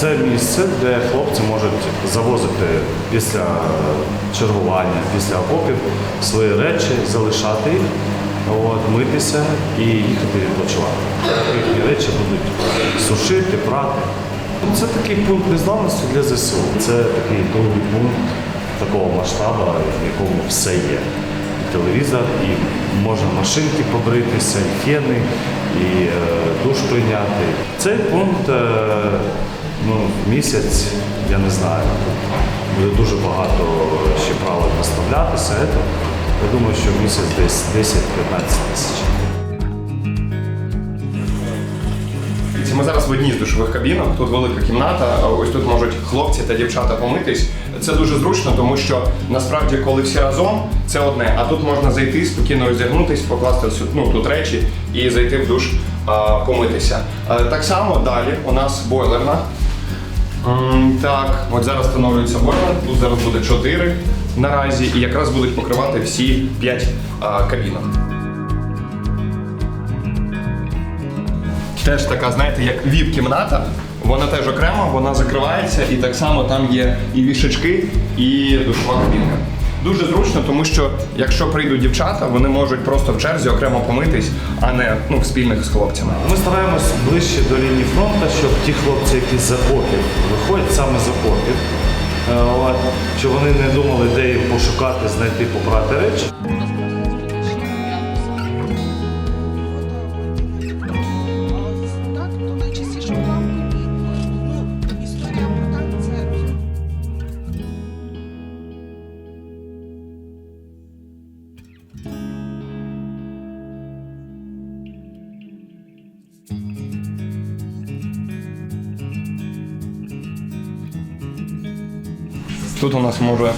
Це місце, де хлопці можуть завозити після чергування, після окопів свої речі, залишати їх, от, митися і їхати відпочивати. Їхні речі будуть сушити, прати. Ну, Це такий пункт незламності для ЗСУ. Це такий другий пункт такого масштабу, в якому все є. І телевізор, і можна машинки побритися, і фени, і душ прийняти. Цей пункт е, ну, місяць, я не знаю, буде дуже багато ще правил наставлятися. Це, я думаю, що в місяць десь 10-15 тисяч. Ми зараз в одній з душових кабінок. Тут велика кімната. Ось тут можуть хлопці та дівчата помитись. Це дуже зручно, тому що насправді, коли всі разом, це одне. А тут можна зайти, спокійно роздягнутись, покласти ну, тут речі і зайти в душ помитися. А, так само далі у нас бойлерна. Так, от зараз встановлюється бойлер. Тут зараз буде 4 наразі, і якраз будуть покривати всі 5 кабінок. Теж така, знаєте, як віп-кімната. Вона теж окрема, вона закривається, і так само там є і вішачки, і душова кабінка. Дуже зручно, тому що якщо прийдуть дівчата, вони можуть просто в черзі окремо помитись, а не ну, спільних з хлопцями. Ми стараємось ближче до лінії фронту, щоб ті хлопці, які з окопів виходять саме з окопів, е, щоб вони не думали, де їм пошукати, знайти, попрати речі. Тут у нас може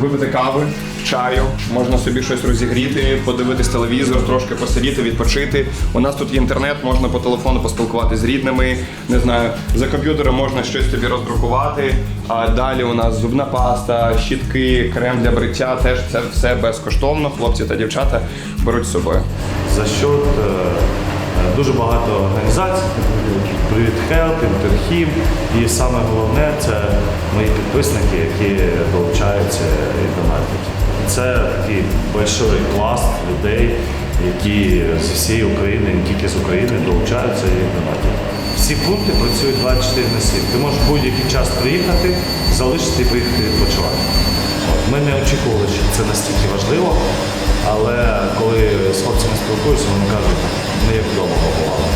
випити кави, чаю, можна собі щось розігріти, подивитись телевізор, трошки посидіти, відпочити. У нас тут є інтернет, можна по телефону поспілкуватися з рідними. Не знаю, за комп'ютером можна щось тобі роздрукувати. А далі у нас зубна паста, щітки, крем для бриття. Теж це все безкоштовно. Хлопці та дівчата беруть з собою. За що е, е, дуже багато організацій, Привіт Хелп, Інтерхім. І саме головне це мої підписники, які долучаються і донатять. Це такий большой пласт людей, які зі всієї України, не тільки з України, долучаються і донатять. Всі пункти працюють 24 на 7. Ти можеш будь-який час приїхати, залишити і приїхати відпочивати. Ми не очікували, що це настільки важливо, але коли з хлопцями спілкуюся, вони кажуть, ми як вдома побували.